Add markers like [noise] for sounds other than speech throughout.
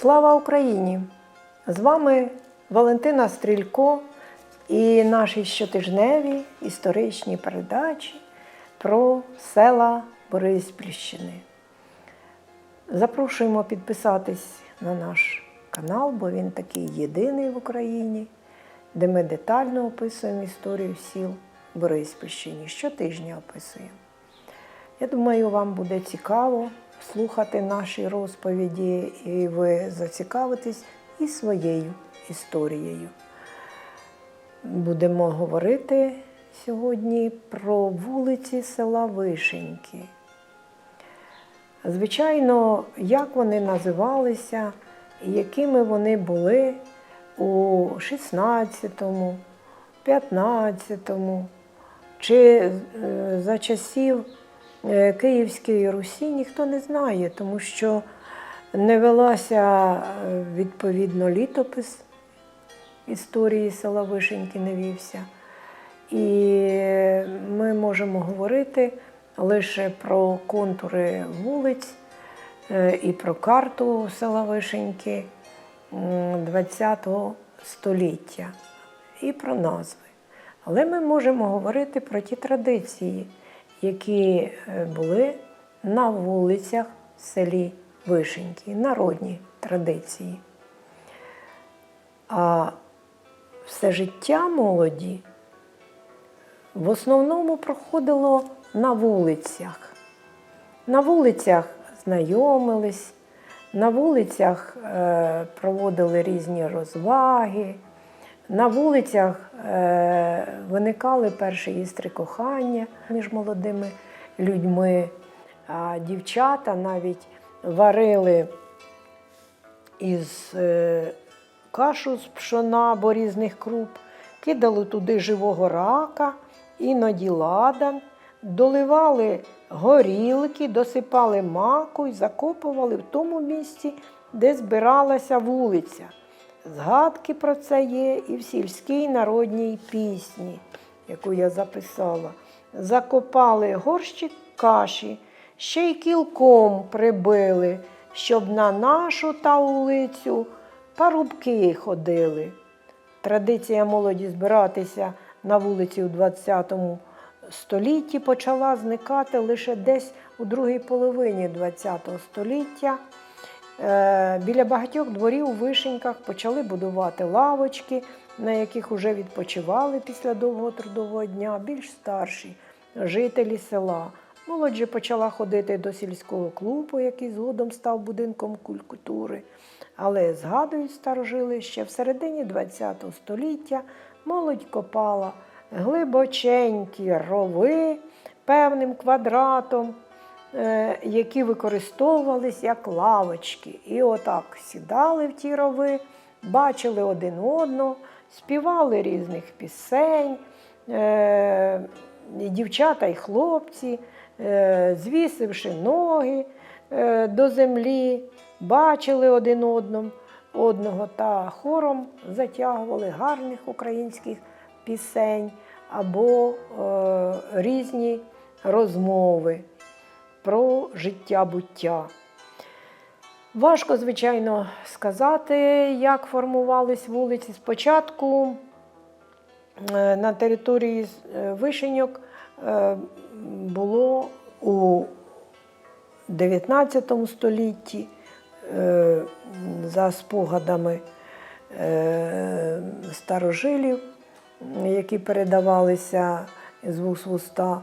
Слава Україні! З вами Валентина Стрілько і наші щотижневі історичні передачі про села Бориспільщини. Запрошуємо підписатись на наш канал, бо він такий єдиний в Україні, де ми детально описуємо історію сіл Бориспільщини. Щотижня описуємо. Я думаю, вам буде цікаво слухати наші розповіді, і ви зацікавитесь і своєю історією. Будемо говорити сьогодні про вулиці села Вишеньки. Звичайно, як вони називалися якими вони були у 16-му, 15-му, чи е, за часів е, Київської Русі ніхто не знає, тому що не велася е, відповідно літопис історії села Вишеньки не вівся. І ми можемо говорити лише про контури вулиць е, і про карту села Вишеньки ХХ століття і про назви. Але ми можемо говорити про ті традиції, які е, були на вулицях в селі Вишеньки, народні традиції. А все життя молоді в основному проходило на вулицях. На вулицях знайомились, на вулицях е, проводили різні розваги, на вулицях е, виникали перші істри кохання між молодими людьми, а дівчата навіть варили із е, кашу з пшона або різних круп, кидали туди живого рака, іноді ладан, доливали горілки, досипали маку і закопували в тому місці, де збиралася вулиця. Згадки про це є і в сільській народній пісні, яку я записала. Закопали горщик каші, ще й кілком прибили, щоб на нашу та улицю парубки ходили. Традиція молоді збиратися на вулиці у 20 столітті почала зникати лише десь у другій половині ХХ століття. Е, Біля багатьох дворів у вишеньках почали будувати лавочки, на яких уже відпочивали після довгого трудового дня більш старші жителі села. Молодь же почала ходити до сільського клубу, який згодом став будинком культури. Але згадують старожили, ще в середині ХХ століття молодь копала глибоченькі рови певним квадратом, які використовувались як лавочки. І отак сідали в ті рови, бачили один одного, співали різних пісень, е, дівчата і хлопці, е, звісивши ноги до землі, бачили один одного, та хором затягували гарних українських пісень або е, різні розмови про життя буття. Важко, звичайно, сказати, як формувались вулиці. Спочатку е, на території е, Вишеньок е, було у 19 столітті, за спогадами старожилів, які передавалися з вуст в уста,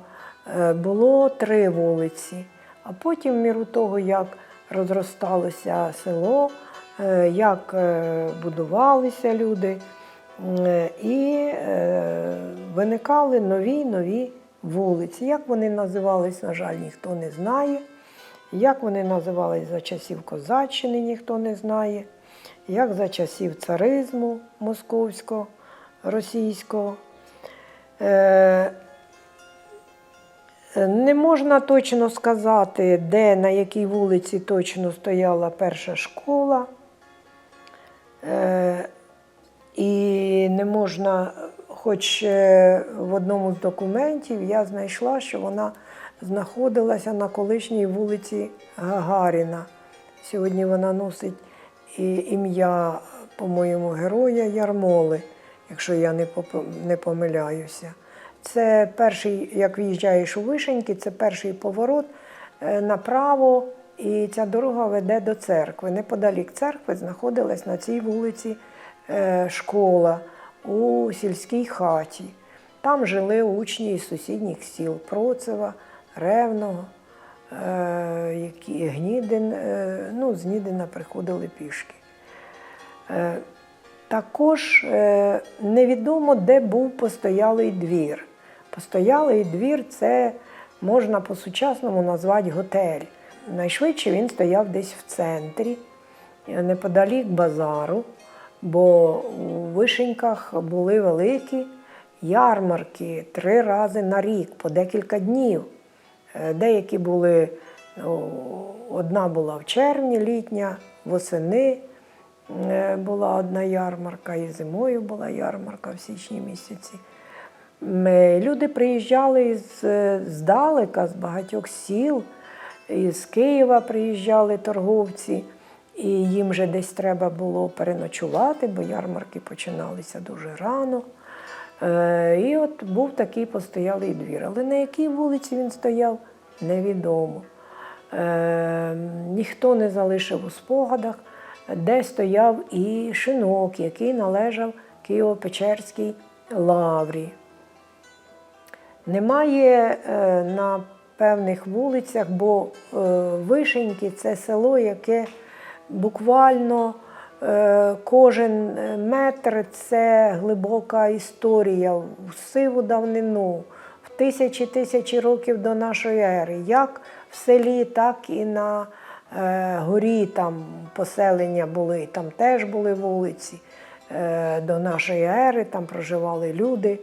було три вулиці. А потім, в міру того, як розросталося село, е, як е, будувалися люди, е, і виникали нові нові вулиці. Як вони називались, на жаль, ніхто не знає. Як вони називались за часів козаччини, ніхто не знає, як за часів царизму московського, російського. Е, не можна точно сказати, де на якій вулиці точно стояла перша школа. Е, і не можна, хоч е, в одному з документів я знайшла, що вона знаходилася на колишній вулиці Гагаріна. Сьогодні вона носить ім'я, по-моєму, героя Ярмоли, якщо я не помиляюся. Це перший, як в'їжджаєш у Вишеньки, це перший поворот е, направо, і ця дорога веде до церкви. Неподалік церкви знаходилась на цій вулиці е, школа у сільській хаті. Там жили учні із сусідніх сіл Процева, Ревного, е, Гнідин, ну, з Гнідина приходили пішки. Також невідомо, де був постоялий двір. Постоялий двір це можна по-сучасному назвати готель. Найшвидше він стояв десь в центрі, неподалік базару, бо у Вишеньках були великі ярмарки три рази на рік, по декілька днів. Е, Деякі були, одна була в червні, літня, восени е, була одна ярмарка, і зимою була ярмарка в січні місяці. М, е, Люди приїжджали з, здалека, з багатьох сіл, із Києва приїжджали торговці, і їм вже десь треба було переночувати, бо ярмарки починалися дуже рано. Е, І от був такий постоялий двір. Але на якій вулиці він стояв, невідомо. Е, Ніхто не залишив у спогадах, де стояв і шинок, який належав Києво-Печерській лаврі. Немає е, на певних вулицях, бо е, Вишеньки це село, яке буквально е, кожен метр це глибока історія в сиву давнину, в тисячі тисячі років до нашої ери. Як в селі, так і на горі там поселення були, там теж були вулиці до нашої ери, там проживали люди.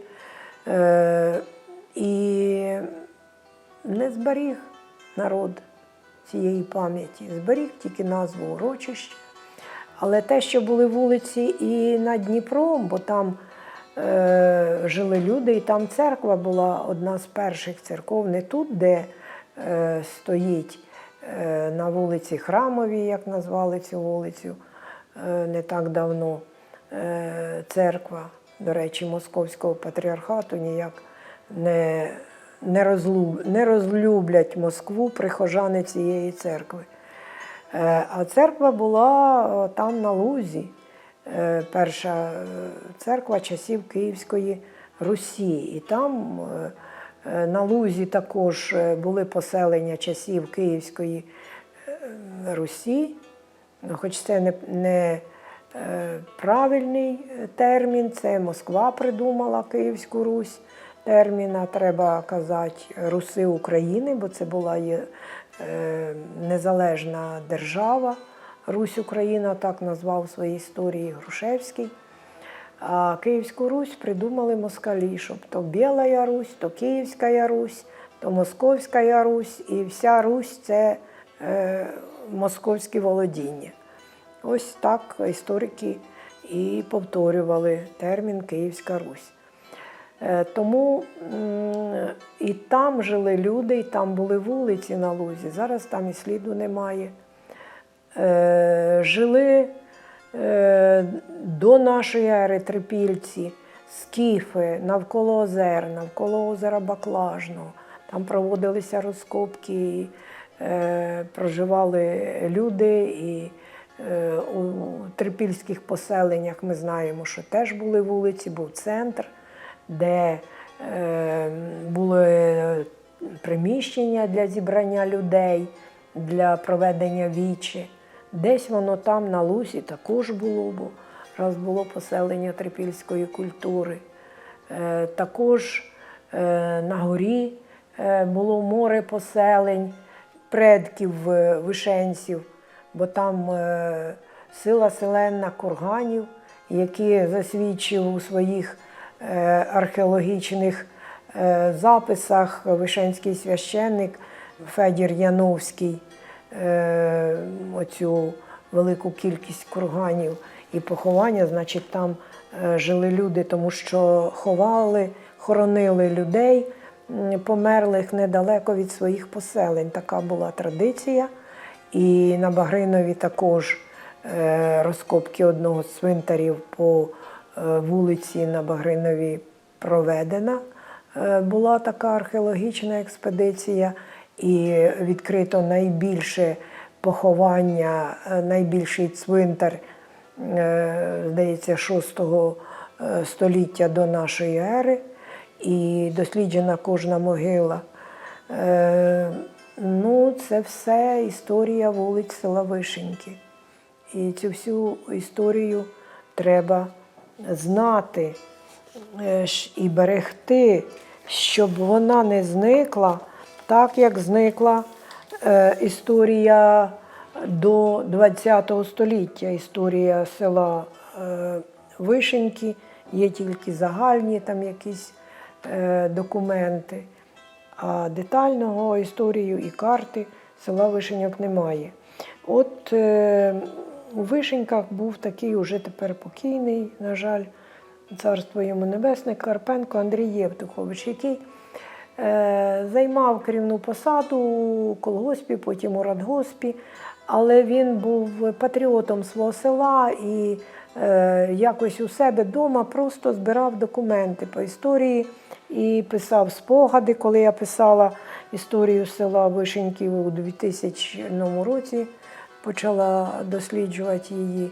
І не зберіг народ цієї пам'яті, зберіг тільки назву урочищ. Але те, що були вулиці і над Дніпром, бо там е, жили люди, і там церква була одна з перших церков, не тут, де е, стоїть е, на вулиці Храмовій, як назвали цю вулицю е, не так давно. Е, церква, до речі, Московського патріархату ніяк не, не, розлюб, не розлюблять Москву прихожани цієї церкви. Е, А церква була е, там на Лузі, Е, перша церква часів Київської Русі. І там на Лузі також були поселення часів Київської Русі, Ну, хоч це не, не правильний термін, це Москва придумала Київську Русь. Термін, треба казати Руси України, бо це була є, е, незалежна держава. Русь Україна так назвав в своїй історії Грушевський. А Київську Русь придумали москалі, щоб то Біла Русь, то Київська Русь, то Московська Русь, і вся Русь це е, московські володіння. Ось так історики і повторювали термін Київська Русь. Е, Тому і там жили люди, і там були вулиці на лузі. Зараз там і сліду немає. Е, Жили е, до нашої ери трипільці, скіфи навколо озер, навколо озера Баклажного. Там проводилися розкопки, і, проживали люди. І у трипільських поселеннях ми знаємо, що теж були вулиці, був центр, де е, були приміщення для зібрання людей, для проведення вічі. Десь воно там на Лусі також було, бо раз було поселення трипільської культури. Е, Також е, на горі було море поселень, предків вишенців, бо там сила селенна курганів, які засвідчив у своїх археологічних е, записах вишенський священник Федір Яновський е, оцю велику кількість курганів і поховання, значить, там е, жили люди, тому що ховали, хоронили людей померлих недалеко від своїх поселень. Така була традиція. І на Багринові також е, розкопки одного з цвинтарів по е, вулиці на Багринові проведена. Е, Була така археологічна експедиція, і відкрито найбільше поховання, е, найбільший цвинтар, е, здається, 6 е, століття до нашої ери, і досліджена кожна могила. Е, Ну, це все історія вулиць села Вишеньки. І цю всю історію треба знати е, і берегти, щоб вона не зникла, так як зникла е, історія до ХХ століття. Історія села е, Вишеньки, є тільки загальні там якісь документи. А детального історію і карти села Вишеньок немає. От у Вишеньках був такий уже тепер покійний, на жаль, царство йому небесне, Карпенко Андрій Євтухович, який е, займав керівну посаду у колгоспі, потім у радгоспі, але він був патріотом свого села і е, якось у себе вдома просто збирав документи по історії і писав спогади, коли я писала історію села Вишеньків у 2000 році, почала досліджувати її,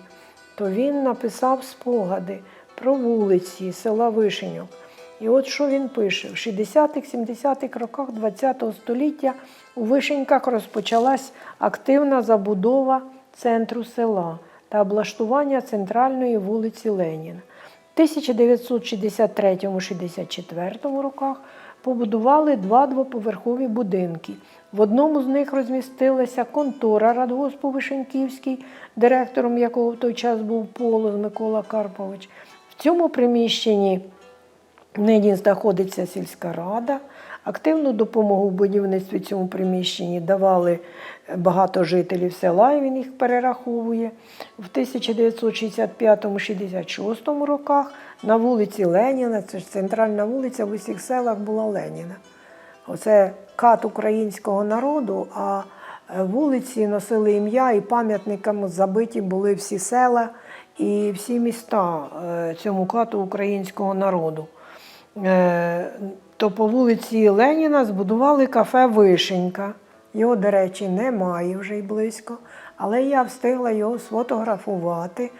то він написав спогади про вулиці села Вишеньок. І от що він пише: в 60-70-х роках ХХ століття у Вишеньках розпочалась активна забудова центру села та облаштування центральної вулиці Леніна. В 1963-64 роках побудували два двоповерхові будинки. В одному з них розмістилася контора Радгоспу Вишеньківський, директором якого в той час був Полоз Микола Карпович. В цьому приміщенні Нині знаходиться сільська рада. Активну допомогу в будівництві цьому приміщенні давали багато жителів села, і він їх перераховує. В 1965-66 роках на вулиці Леніна, це ж центральна вулиця в усіх селах була Леніна. Оце кат українського народу, а е, вулиці носили ім'я і пам'ятниками забиті були всі села і всі міста е, цьому кату українського народу. Е, То по вулиці Леніна збудували кафе Вишенька. Його, до речі, немає вже й близько, але я встигла його сфотографувати.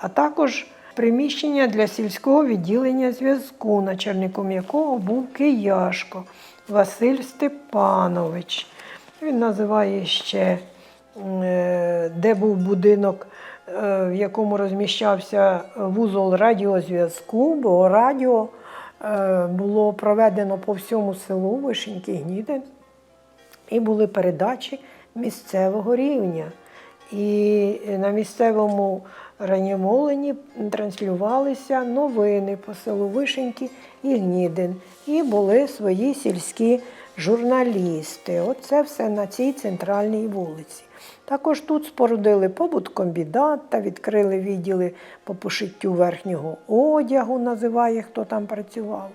А також приміщення для сільського відділення зв'язку, начальником якого був Кияшко Василь Степанович. Він називає ще, е, де був будинок, е, в якому розміщався вузол радіозв'язку, бо радіо е, було проведено по всьому селу Вишеньки Гнідин. І були передачі місцевого рівня. І на місцевому ранньомовленні транслювалися новини по селу Вишеньки і Гнідин. І були свої сільські журналісти. Оце все на цій центральній вулиці. Також тут спорудили побуткомбінат та відкрили відділи по пошиттю верхнього одягу, називає, хто там працював.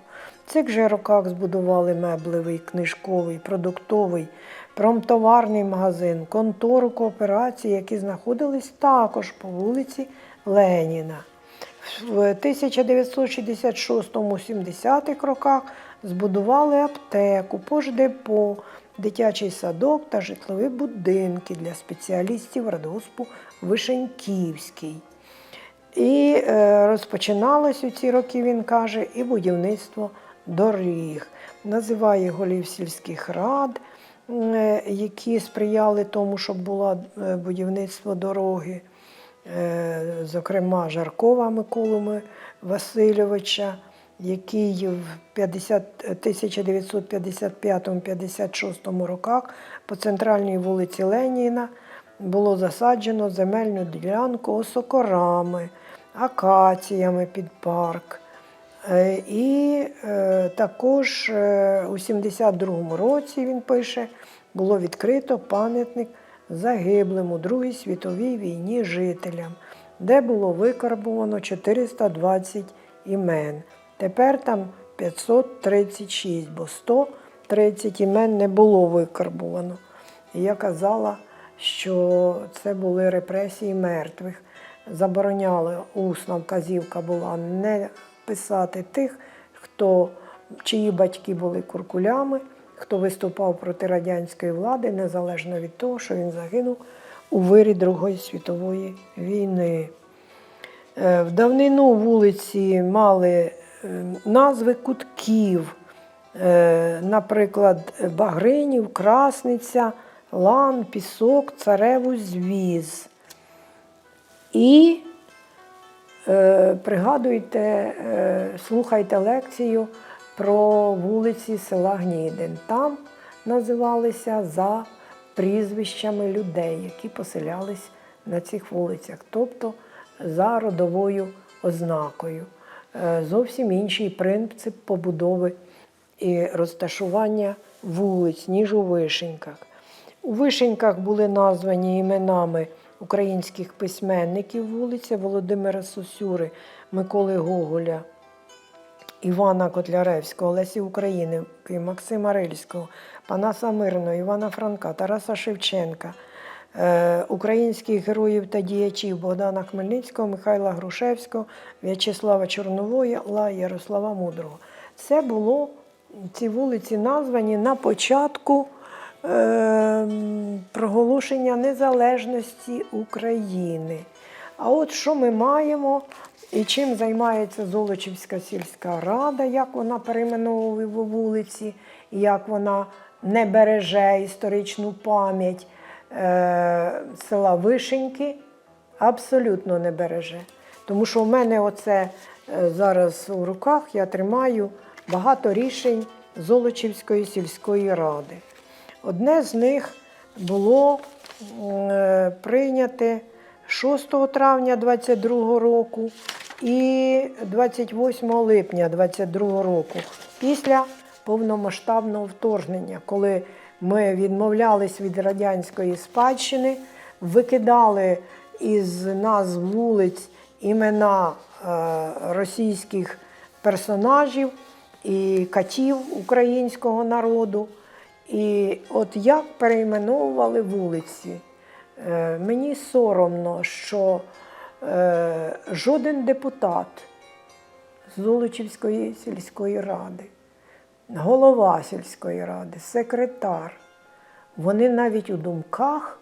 В цих же роках збудували меблевий, книжковий, продуктовий, промтоварний магазин, контору кооперації, які знаходились також по вулиці Леніна. В 1966-70-х роках збудували аптеку, пождепо, дитячий садок та житлові будинки для спеціалістів радгоспу Вишеньківський. І е, розпочиналось у ці роки, він каже, і будівництво доріг. Називає голів сільських рад, які сприяли тому, щоб було е, будівництво дороги. Е, Зокрема, Жаркова Миколами Васильовича, який в 50 1955-56 роках по центральній вулиці Леніна було засаджено земельну ділянку осокорами, акаціями під парк. Е, І е, також е, у 72-му році він пише, було відкрито пам'ятник загиблим у Другій світовій війні жителям, де було викарбовано 420 імен. Тепер там 536, бо 130 імен не було викарбовано. І я казала, що це були репресії мертвих. Забороняли усна вказівка була не писати тих, хто, чиї батьки були куркулями, хто виступав проти радянської влади, незалежно від того, що він загинув у вирі Другої світової війни. Е, В давнину вулиці мали е, назви кутків, е, наприклад, Багринів, Красниця, Лан, Пісок, Цареву, Звіз. І пригадуйте, е, слухайте лекцію про вулиці села Гнідин. Там називалися за прізвищами людей, які поселялись на цих вулицях, тобто за родовою ознакою. Е, Зовсім інший принцип побудови і розташування вулиць, ніж у Вишеньках. У Вишеньках були названі іменами українських письменників вулиця Володимира Сосюри, Миколи Гоголя, Івана Котляревського, Лесі України, Максима Рильського, Панаса Мирного, Івана Франка, Тараса Шевченка, е, українських героїв та діячів Богдана Хмельницького, Михайла Грушевського, В'ячеслава Чорновола, Ярослава Мудрого. Це було ці вулиці названі на початку е, проголошення незалежності України. А от що ми маємо і чим займається Золочівська сільська рада, як вона перейменовує вулиці, як вона не береже історичну пам'ять е, села Вишеньки, абсолютно не береже. Тому що в мене оце е, зараз у руках я тримаю багато рішень Золочівської сільської ради. Одне з них було е, прийняте 6 травня 22 року і 28 липня 22 року, після повномасштабного вторгнення, коли ми відмовлялись від радянської спадщини, викидали із назв вулиць імена е, російських персонажів і катів українського народу. І от як перейменовували вулиці. Е, Мені соромно, що е, жоден депутат Золочівської сільської ради, голова сільської ради, секретар, вони навіть у думках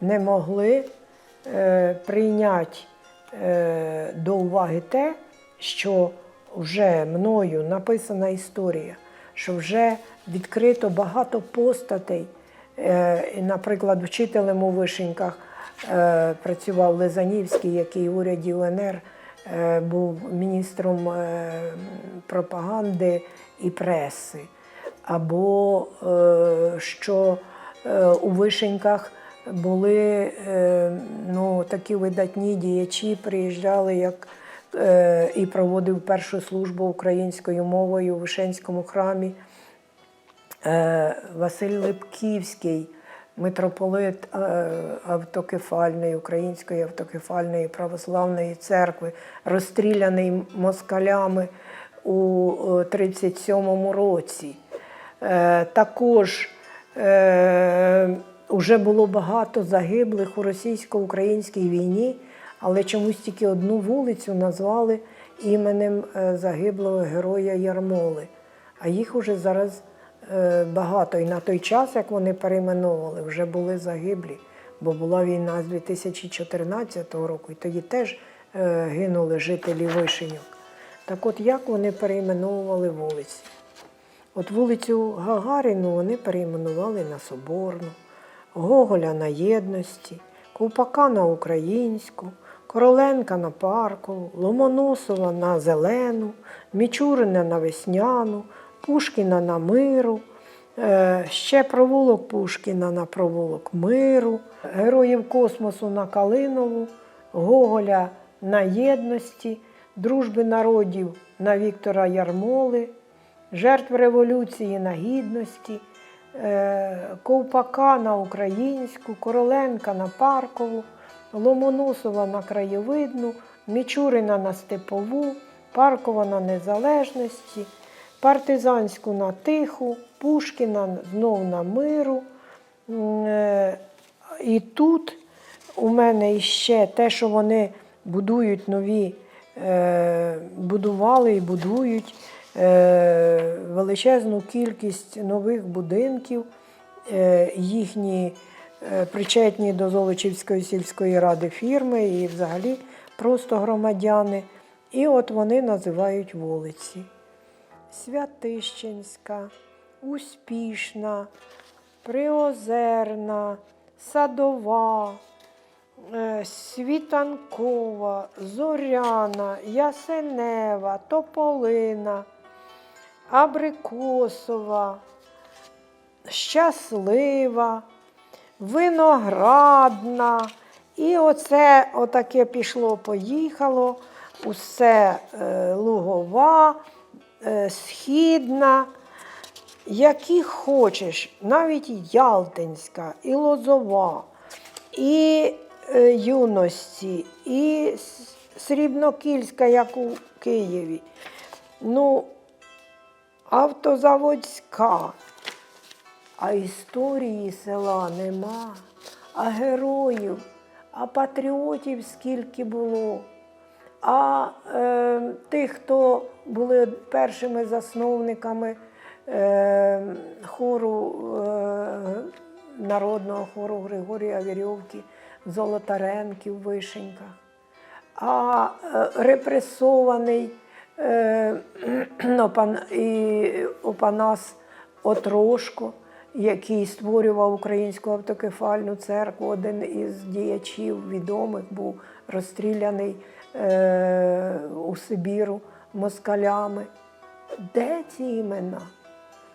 не могли е, прийняти до уваги те, що вже мною написана історія, що вже відкрито багато постатей. Е, Наприклад, вчителем у Вишеньках е, працював Лизанівський, який в уряді УНР е, був міністром пропаганди і преси. Або що у Вишеньках були ну, такі видатні діячі, приїжджали як і проводив першу службу українською мовою у Вишенському храмі. Е, Василь Липківський, митрополит е, автокефальної, Української автокефальної православної церкви, розстріляний москалями у 37-му році. Е, Також вже було багато загиблих у російсько-українській війні, але чомусь тільки одну вулицю назвали іменем е, загиблого героя Ярмоли. А їх уже зараз е, багато. І на той час, як вони перейменовували, вже були загиблі, бо була війна з 2014 року, і тоді теж е, гинули жителі Вишеньок. Так от як вони перейменовували вулиці? От вулицю Гагаріну вони перейменували на Соборну, Гоголя на Єдності, Ковпака на Українську, Короленка на Паркову, Ломоносова на Зелену, Мічурина на Весняну, Пушкіна на Миру, е, ще провулок Пушкіна на провулок Миру, Героїв космосу на Калинову, Гоголя на Єдності, Дружби народів на Віктора Ярмоли, жертв революції на гідності, е, Ковпака на українську, Короленка на Паркову, Ломоносова на краєвидну, Мічурина на Степову, Паркова на Незалежності, Партизанську на Тиху, Пушкіна знов на миру. Е, і тут у мене ще те, що вони будують нові, е, будували і будують е, величезну кількість нових будинків, їхні причетні до Золочівської сільської ради фірми і взагалі просто громадяни. І от вони називають вулиці. Святищенська, Успішна, Приозерна, Садова, е, Світанкова, Зоряна, Ясенева, Тополина, Абрикосова, Щаслива, Виноградна. І оце отаке пішло-поїхало. Усе е, Лугова, е, Східна, які хочеш, навіть Ялтинська, і Лозова, і е, юності, і Срібнокільська, як у Києві. Ну, автозаводська. А історії села нема, а героїв, а патріотів скільки було. А е, тих, хто були першими засновниками е, хору е, народного хору Григорія Вірьовки, Золотаренки в Вишеньках, а е, репресований е, [clears throat] Опан- і Опанас Отрошко, який створював Українську автокефальну церкву, один із діячів відомих, був розстріляний е, у Сибіру москалями. Де ці імена?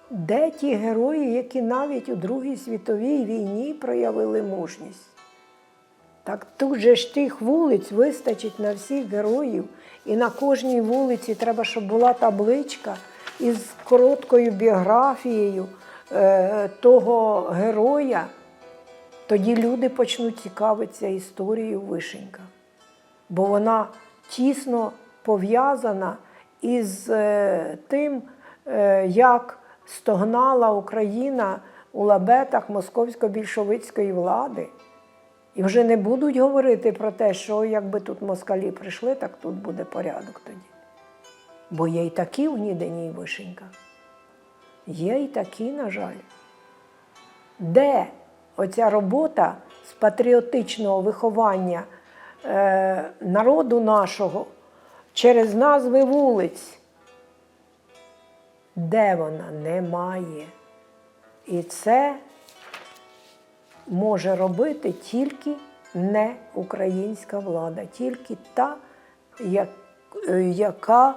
Де ті герої, які навіть у Другій світовій війні проявили мужність? Так тут же ж тих вулиць вистачить на всіх героїв, і на кожній вулиці треба, щоб була табличка із короткою біографією е, того героя. Тоді люди почнуть цікавитися історією Вишенька. Бо вона тісно пов'язана із е, тим, е, як стогнала Україна у лабетах московсько-більшовицької влади. І вже не будуть говорити про те, що якби тут москалі прийшли, так тут буде порядок тоді. Бо є й такі в Ніденій вишеньках. Є й такі, на жаль. Де оця робота з патріотичного виховання е, народу нашого через назви вулиць? Де вона немає? І це може робити тільки не українська влада, тільки та, е, яка,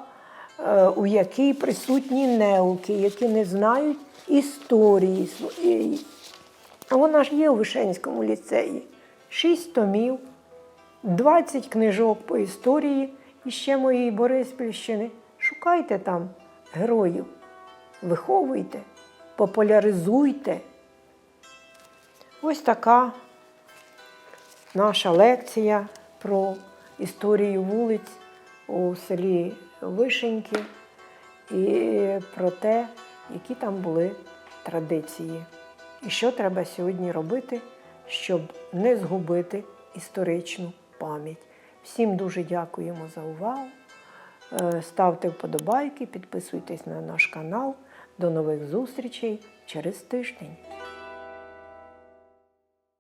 у якій присутні неуки, які не знають історії своєї. А вона ж є у Вишенському ліцеї. Шість томів, 20 книжок по історії і ще моєї Бориспільщини. Шукайте там героїв, виховуйте, популяризуйте. Ось така наша лекція про історію вулиць у селі Вишеньки і про те, які там були традиції. І що треба сьогодні робити, щоб не згубити історичну пам'ять. Всім дуже дякуємо за увагу. Е, Ставте вподобайки, підписуйтесь на наш канал. До нових зустрічей через тиждень.